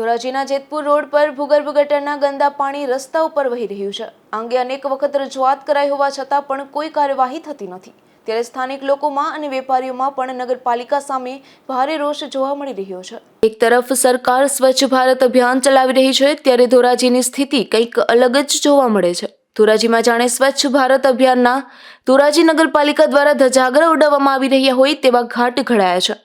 ધોરાજીના Jetpur road પર ભૂગર્ભ ગટરના ગંદા પાણી રસ્તા ઉપર વહી રહ્યું છે. આ અંગે અનેક વખત રજૂઆત કરાઈ હોવા છતાં પણ કોઈ કાર્યવાહી થતી નથી. ત્યારે સ્થાનિક લોકોમાં અને વેપારીઓમાં પણ નગરપાલિકા સામે ભારે રોષ જોવા મળી રહ્યો છે. એક તરફ સરકાર સ્વચ્છ ભારત અભિયાન ચલાવી રહી છે, ત્યારે ધોરાજીની સ્થિતિ કંઈક અલગ જ જોવા મળે છે. ધોરાજીમાં જાણે સ્વચ્છ ભારત અભિયાનના ધોરાજી નગરપાલિકા દ્વારા ધજાગરા ઉડાવવામાં આવી રહ્યા હોય તેવા ઘાટ ઘડાયા છે.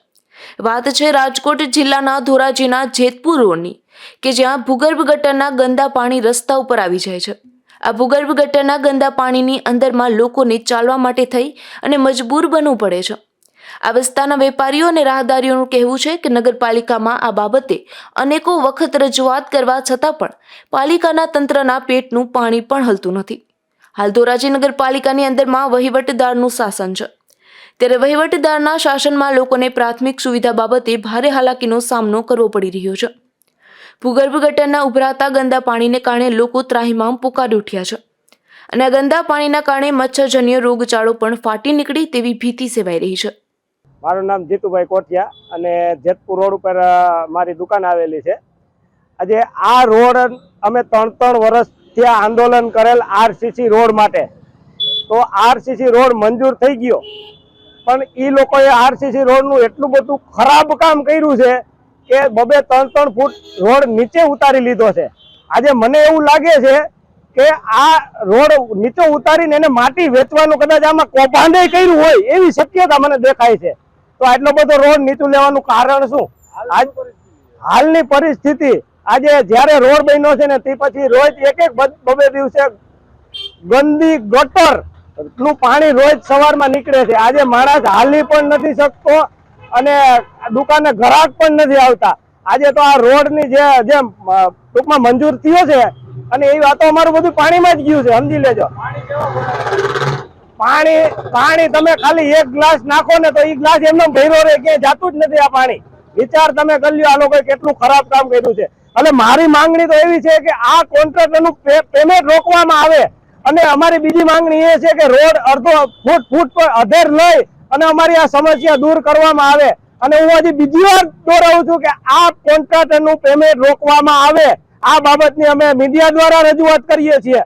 વાત છે રાજકોટ જિલ્લાના ધોરાજીના જેતપુર રોડની, કે જ્યાં ભૂગર્ભ ગટરના ગંદા પાણી રસ્તા ઉપર આવી જાય છે. આ ભૂગર્ભ ગટરના ગંદા પાણીની અંદરમાં લોકોને ચાલવા માટે થઈ અને મજબૂર બનવું પડે છે. આ વિસ્તારના વેપારીઓ અને રાહદારીઓનું કહેવું છે કે નગરપાલિકામાં આ બાબતે અનેકો વખત રજૂઆત કરવા છતાં પણ પાલિકાના તંત્રના પેટનું પાણી પણ હલતું નથી. હાલ ધોરાજી નગરપાલિકાની અંદરમાં વહીવટદારનું શાસન છે. ત્યારે વહીવટદારના શાસનમાં લોકોને પ્રાથમિક સુવિધા બાબતે ભારે હાલાકીનો સામનો કરવો પડી રહ્યો છે. ભૂગર્ભ ગટરના ઉભરાતા ગંદા પાણીને કારણે લોકો ત્રાહિમામ પોકારી ઉઠ્યા છે. અને ગંદા પાણીના કારણે મચ્છરજન્ય રોગચાળો પણ ફાટી નીકળે તેવી ભીતિ સેવાઈ રહી છે. મારું નામ જીતુભાઈ કોઠિયા અને જેતપુર રોડ ઉપર મારી દુકાન આવેલી છે. આજે આ રોડ અમે ત્રણ ત્રણ વર્ષથી ત્યાં આંદોલન કરેલ આરસીસી રોડ માટે. તો આરસીસી રોડ મંજૂર થઈ ગયો. પણ એ લોકોએ આરસીસી રોડનું એટલું બધું ખરાબ કામ કર્યું છે કે બબે ત્રણ ત્રણ ફૂટ રોડ નીચે ઉતારી લીધો છે. આજે મને એવું લાગે છે કે આ રોડ નીચે ઉતારીને એને માટી વેચવાનું કદાચ આમાં કૌભાંડે કર્યું હોય એવી શક્યતા મને દેખાય છે. તો આટલો બધો રોડ નીચું લેવાનું કારણ શું? આજ હાલની પરિસ્થિતિ આજે જ્યારે રોડ બન્યો છે ને તે પછી રોજ એક એક બબે દિવસે ગંદી ગટર નું પાણી રોજ સવારમાં નીકળે છે. આજે માણસ હાલી પણ નથી શકતો અને દુકાને ગ્રાહક પણ નથી આવતા. આજે તો આ રોડની જે જે ટૂંકમાં મંજૂર થયો છે અને એ વાતો અમારું બધું પાણીમાં જ ગયું છે. સમજી લેજો. પાણી પાણી તમે ખાલી એક ગ્લાસ નાખો ને તો એ ગ્લાસ એમને ભર્યો રહે. ક્યાંય જાતું જ નથી આ પાણી. વિચાર તમે કરી લ્યો આ લોકોએ કેટલું ખરાબ કામ કર્યું છે. અને મારી માંગણી તો એવી છે કે આ કોન્ટ્રાક્ટરનું પેમેન્ટ રોકવામાં આવે. અને અમારી બીજી માંગણી એ છે કે રોડ અડધો ફૂટ ફૂટ પર અધેર લઈ અને અમારી આ સમસ્યા દૂર કરવામાં આવે. અને હું હજી બીજી વાર દોહરાવું છું કે આ કોન્ટ્રાક્ટરનું પેમેન્ટ રોકવામાં આવે. આ બાબતની અમે મીડિયા દ્વારા રજૂઆત કરીએ છીએ.